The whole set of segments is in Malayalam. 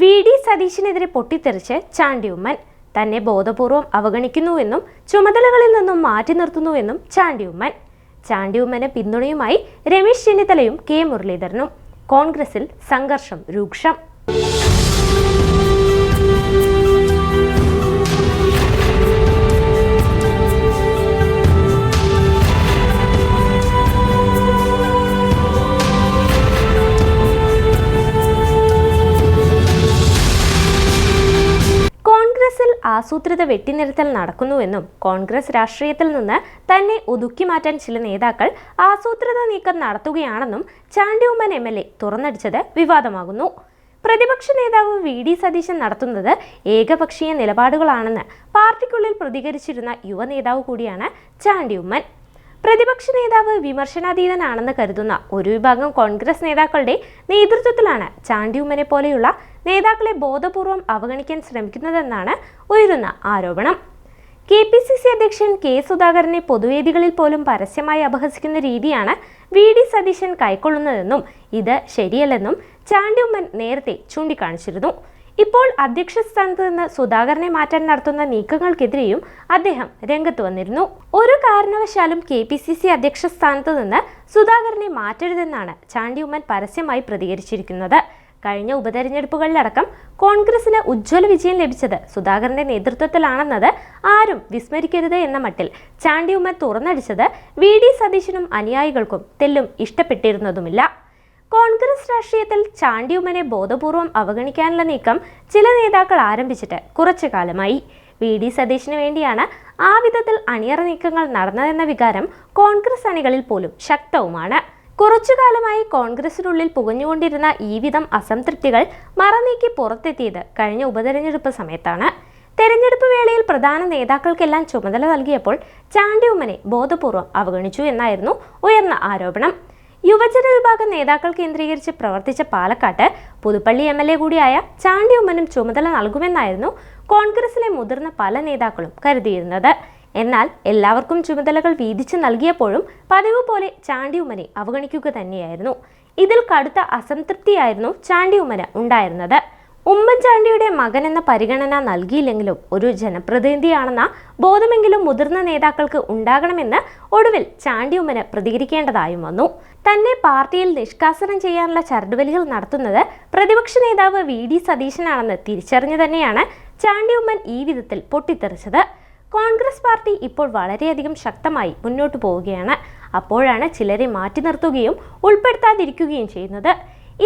വി ഡി സതീശിനെതിരെ പൊട്ടിത്തെറിച്ച് ചാണ്ടി ഉമ്മൻ തന്നെ ബോധപൂർവം അവഗണിക്കുന്നുവെന്നും ചുമതലകളിൽ നിന്നും മാറ്റി നിർത്തുന്നുവെന്നും ചാണ്ടി ഉമ്മൻ ചാണ്ടി ഉമ്മന് പിന്തുണയുമായി രമേശ് ചെന്നിത്തലയും കെ മുരളീധരനും. കോൺഗ്രസിൽ സംഘർഷം രൂക്ഷം. ആസൂത്രിത വെട്ടിനിരത്തൽ നടക്കുന്നുവെന്നും കോൺഗ്രസ് രാഷ്ട്രീയത്തിൽ നിന്ന് തന്നെ ഒതുക്കി മാറ്റാൻ ചില നേതാക്കൾ ആസൂത്രിത നീക്കം നടത്തുകയാണെന്നും ചാണ്ടിയുമ്മൻ എം എൽ എ തുറന്നടിച്ചത് വിവാദമാകുന്നു. പ്രതിപക്ഷ നേതാവ് വി ഡി സതീശൻ നടത്തുന്നത് ഏകപക്ഷീയ നിലപാടുകളാണെന്ന് പാർട്ടിക്കുള്ളിൽ പ്രതികരിച്ചിരുന്ന യുവ നേതാവ് കൂടിയാണ് ചാണ്ടി ഉമ്മൻ പ്രതിപക്ഷ നേതാവ് വിമർശനാതീതനാണെന്ന് കരുതുന്ന ഒരു വിഭാഗം കോൺഗ്രസ് നേതാക്കളുടെ നേതൃത്വത്തിലാണ് ചാണ്ടിയുമ്മനെ പോലെയുള്ള നേതാക്കളെ ബോധപൂർവം അവഗണിക്കാൻ ശ്രമിക്കുന്നതെന്നാണ് ഉയരുന്ന ആരോപണം. കെ പി സി സി അധ്യക്ഷൻ കെ സുധാകരനെ പൊതുവേദികളിൽ പോലും പരസ്യമായി അപഹസിക്കുന്ന രീതിയാണ് വി ഡി സതീശൻ കൈക്കൊള്ളുന്നതെന്നും ഇത് ശരിയല്ലെന്നും ചാണ്ടിയുമ്മൻ നേരത്തെ ചൂണ്ടിക്കാണിച്ചിരുന്നു. ഇപ്പോൾ അധ്യക്ഷ സ്ഥാനത്ത് നിന്ന് സുധാകരനെ മാറ്റാൻ നടത്തുന്ന നീക്കങ്ങൾക്കെതിരെയും അദ്ദേഹം രംഗത്ത് വന്നിരുന്നു. ഒരു കാരണവശാലും കെ പി സി സി അധ്യക്ഷ സ്ഥാനത്ത് നിന്ന് സുധാകരനെ മാറ്റരുതെന്നാണ് ചാണ്ടിയുമ്മൻ പരസ്യമായി പ്രതികരിച്ചിരിക്കുന്നത്. കഴിഞ്ഞ ഉപതെരഞ്ഞെടുപ്പുകളിലടക്കം കോൺഗ്രസിന് ഉജ്ജ്വല വിജയം ലഭിച്ചത് സുധാകരന്റെ നേതൃത്വത്തിലാണെന്നത് ആരും വിസ്മരിക്കരുത് എന്ന മട്ടിൽ ചാണ്ടിയുമ്മൻ തുറന്നടിച്ചത് വി ഡി സതീശനും അനുയായികൾക്കും തെല്ലും ഇഷ്ടപ്പെട്ടിരുന്നതുമില്ല. കോൺഗ്രസ് രാഷ്ട്രീയത്തിൽ ചാണ്ടിയുമ്മനെ ബോധപൂർവം അവഗണിക്കാനുള്ള നീക്കം ചില നേതാക്കൾ ആരംഭിച്ചിട്ട് കുറച്ചു കാലമായി. വി. ഡി. സതീശിന് വേണ്ടിയാണ് ആ വിധത്തിൽ അണിയറ നീക്കങ്ങൾ നടന്നതെന്ന വികാരം കോൺഗ്രസ് അണികളിൽ പോലും ശക്തവുമാണ്. കുറച്ചു കാലമായി കോൺഗ്രസിനുള്ളിൽ പുകഞ്ഞുകൊണ്ടിരുന്ന ഈ വിധം അസംതൃപ്തികൾ മറനീക്കി പുറത്തെത്തിയത് കഴിഞ്ഞ ഉപതെരഞ്ഞെടുപ്പ് സമയത്താണ്. തെരഞ്ഞെടുപ്പ് വേളയിൽ പ്രധാന നേതാക്കൾക്കെല്ലാം ചുമതല നൽകിയപ്പോൾ ചാണ്ടിയുമ്മനെ ബോധപൂർവം അവഗണിച്ചു എന്നായിരുന്നു ഉയർന്ന ആരോപണം. യുവജന വിഭാഗം നേതാക്കൾ കേന്ദ്രീകരിച്ച് പ്രവർത്തിച്ച പാലക്കാട്ട് പുതുപ്പള്ളി എം എൽ എ കൂടിയായ ചാണ്ടി ഉമ്മനും ചുമതല നൽകുമെന്നായിരുന്നു കോൺഗ്രസിലെ മുതിർന്ന പല നേതാക്കളും കരുതിയിരുന്നത്. എന്നാൽ എല്ലാവർക്കും ചുമതലകൾ വീതിച്ചു നൽകിയപ്പോഴും പതിവ് പോലെ ചാണ്ടി ഉമ്മനെ അവഗണിക്കുക തന്നെയായിരുന്നു. ഇതിൽ കടുത്ത അസംതൃപ്തിയായിരുന്നു ചാണ്ടി ഉമ്മന് ഉണ്ടായിരുന്നത്. ഉമ്മൻചാണ്ടിയുടെ മകൻ എന്ന പരിഗണന നൽകിയില്ലെങ്കിലും ഒരു ജനപ്രതിനിധിയാണെന്ന ബോധമെങ്കിലും മുതിർന്ന നേതാക്കൾക്ക് ഉണ്ടാകണമെന്ന് ഒടുവിൽ ചാണ്ടിയുമ്മന് പ്രതികരിക്കേണ്ടതായും വന്നു. തന്നെ പാർട്ടിയിൽ നിഷ്കാസനം ചെയ്യാനുള്ള ചരടുവലികൾ നടത്തുന്നത് പ്രതിപക്ഷ നേതാവ് വി ഡി സതീശനാണെന്ന് തിരിച്ചറിഞ്ഞു തന്നെയാണ് ചാണ്ടിയുമ്മൻ ഈ വിധത്തിൽ പൊട്ടിത്തെറിച്ചത്. കോൺഗ്രസ് പാർട്ടി ഇപ്പോൾ വളരെയധികം ശക്തമായി മുന്നോട്ടു പോവുകയാണ്. അപ്പോഴാണ് ചിലരെ മാറ്റി നിർത്തുകയും ഉൾപ്പെടുത്താതിരിക്കുകയും ചെയ്യുന്നത്.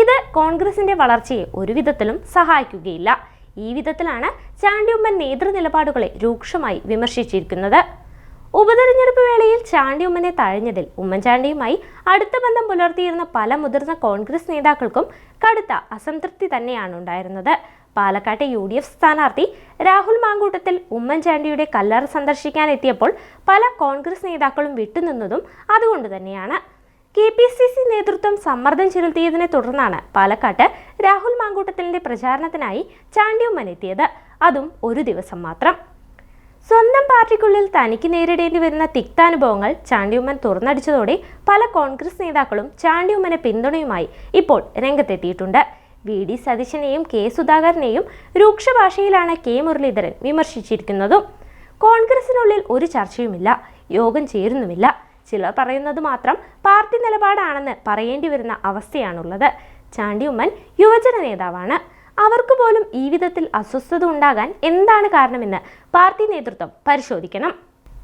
ഇത് കോൺഗ്രസിന്റെ വളർച്ചയെ ഒരു വിധത്തിലും സഹായിക്കുകയില്ല. ഈ വിധത്തിലാണ് ചാണ്ടിയുമ്മൻ നേതൃനിലപാടുകളെ രൂക്ഷമായി വിമർശിച്ചിരിക്കുന്നത്. ഉപതെരഞ്ഞെടുപ്പ് വേളയിൽ ചാണ്ടിയുമ്മനെ തഴഞ്ഞതിൽ ഉമ്മൻചാണ്ടിയുമായി അടുത്ത ബന്ധം പുലർത്തിയിരുന്ന പല മുതിർന്ന കോൺഗ്രസ് നേതാക്കൾക്കും കടുത്ത അസംതൃപ്തി തന്നെയാണ് ഉണ്ടായിരുന്നത്. പാലക്കാട്ടെ യു ഡി എഫ് സ്ഥാനാർത്ഥി രാഹുൽ മാങ്കൂട്ടത്തിൽ ഉമ്മൻചാണ്ടിയുടെ കല്ലറ സന്ദർശിക്കാൻ എത്തിയപ്പോൾ പല കോൺഗ്രസ് നേതാക്കളും വിട്ടുനിന്നതും അതുകൊണ്ട് തന്നെയാണ്. കെ പി സി സി നേതൃത്വം സമ്മർദ്ദം ചെലുത്തിയതിനെ തുടർന്നാണ് പാലക്കാട്ട് രാഹുൽ മാങ്കൂട്ടത്തിലിന്റെ പ്രചാരണത്തിനായി ചാണ്ടിയുമ്മനെത്തിയത് അതും ഒരു ദിവസം മാത്രം. സ്വന്തം പാർട്ടിക്കുള്ളിൽ തനിക്ക് നേരിടേണ്ടി വരുന്ന തിക്താനുഭവങ്ങൾ ചാണ്ടിയുമ്മൻ തുറന്നടിച്ചതോടെ പല കോൺഗ്രസ് നേതാക്കളും ചാണ്ടിയുമ്മനെ പിന്തുണയുമായി ഇപ്പോൾ രംഗത്തെത്തിയിട്ടുണ്ട്. വി. ഡി. സതീശനെയും കെ. സുധാകരനെയും രൂക്ഷ ഭാഷയിലാണ് കെ. മുരളീധരൻ വിമർശിച്ചിരിക്കുന്നതും. കോൺഗ്രസിനുള്ളിൽ ഒരു ചർച്ചയുമില്ല. യോഗം ചേരുന്നുമില്ല. ചിലർ പറയുന്നത് മാത്രം പാർട്ടി നിലപാടാണെന്ന് പറയേണ്ടി വരുന്ന അവസ്ഥയാണുള്ളത്. ചാണ്ടിയമ്മൻ യുവജന നേതാവാണ്. അവർക്ക് പോലും ഈ വിധത്തിൽ അസ്വസ്ഥത ഉണ്ടാകാൻ എന്താണ് കാരണമെന്ന് പാർട്ടി നേതൃത്വം പരിശോധിക്കണം.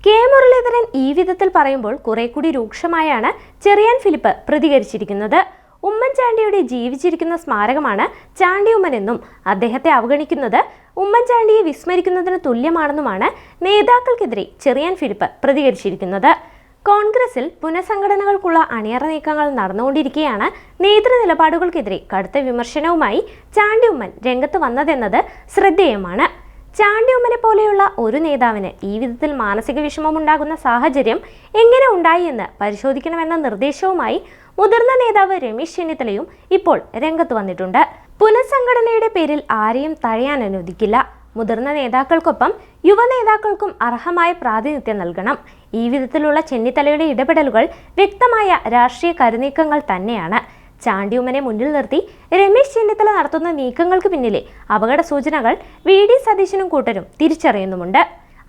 കെ. മുരളീധരൻ ഈ വിധത്തിൽ പറയുമ്പോൾ കുറെ കൂടി രൂക്ഷമായാണ് ചെറിയാൻ ഫിലിപ്പ് പ്രതികരിച്ചിരിക്കുന്നത്. ഉമ്മൻചാണ്ടിയുടെ ജീവിച്ചിരിക്കുന്ന സ്മാരകമാണ് ചാണ്ടിയുമ്മനെന്നും അദ്ദേഹത്തെ അവഗണിക്കുന്നത് ഉമ്മൻചാണ്ടിയെ വിസ്മരിക്കുന്നതിന് തുല്യമാണെന്നുമാണ് നേതാക്കൾക്കെതിരെ ചെറിയാൻ ഫിലിപ്പ് പ്രതികരിച്ചിരിക്കുന്നത്. കോൺഗ്രസിൽ പുനഃസംഘടനകൾക്കുള്ള അണിയറ നീക്കങ്ങൾ നടന്നുകൊണ്ടിരിക്കെയാണ് നേതൃ നിലപാടുകൾക്കെതിരെ കടുത്ത വിമർശനവുമായി ചാണ്ടിയുമ്മൻ രംഗത്ത് വന്നതെന്നത് ശ്രദ്ധേയമാണ്. ചാണ്ടിയുമ്മനെ പോലെയുള്ള ഒരു നേതാവിന് ഈ വിധത്തിൽ മാനസിക വിഷമമുണ്ടാകുന്ന സാഹചര്യം എങ്ങനെ ഉണ്ടായി എന്ന് പരിശോധിക്കണമെന്ന നിർദ്ദേശവുമായി മുതിർന്ന നേതാവ് രമേശ് ചെന്നിത്തലയും ഇപ്പോൾ രംഗത്ത് വന്നിട്ടുണ്ട്. പുനഃസംഘടനയുടെ പേരിൽ ആരെയും തഴയാൻ അനുവദിക്കില്ല. മുതിർന്ന നേതാക്കൾക്കൊപ്പം യുവ നേതാക്കൾക്കും അർഹമായ പ്രാതിനിധ്യം നൽകണം. ഈ വിധത്തിലുള്ള ചെന്നിത്തലയുടെ ഇടപെടലുകൾ വ്യക്തമായ രാഷ്ട്രീയ കരുനീക്കങ്ങൾ തന്നെയാണ്. ചാണ്ടിയുമ്മനെ മുന്നിൽ നിർത്തി രമേശ് ചെന്നിത്തല നടത്തുന്ന നീക്കങ്ങൾക്ക് പിന്നിലെ അപകട സൂചനകൾ വി. ഡി. സതീശനും കൂട്ടരും തിരിച്ചറിയുന്നുമുണ്ട്.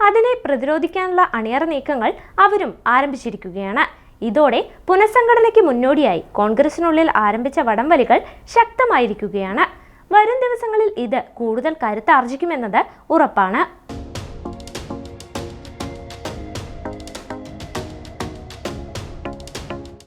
അതിനെ പ്രതിരോധിക്കാനുള്ള അണിയറ നീക്കങ്ങൾ അവരും ആരംഭിച്ചിരിക്കുകയാണ്. ഇതോടെ പുനഃസംഘടനയ്ക്ക് മുന്നോടിയായി കോൺഗ്രസിനുള്ളിൽ ആരംഭിച്ച വടംവലികൾ ശക്തമായിരിക്കുകയാണ്. വരും ദിവസങ്ങളിൽ ഇത് കൂടുതൽ കരുത്താർജിക്കുമെന്നത് ഉറപ്പാണ്.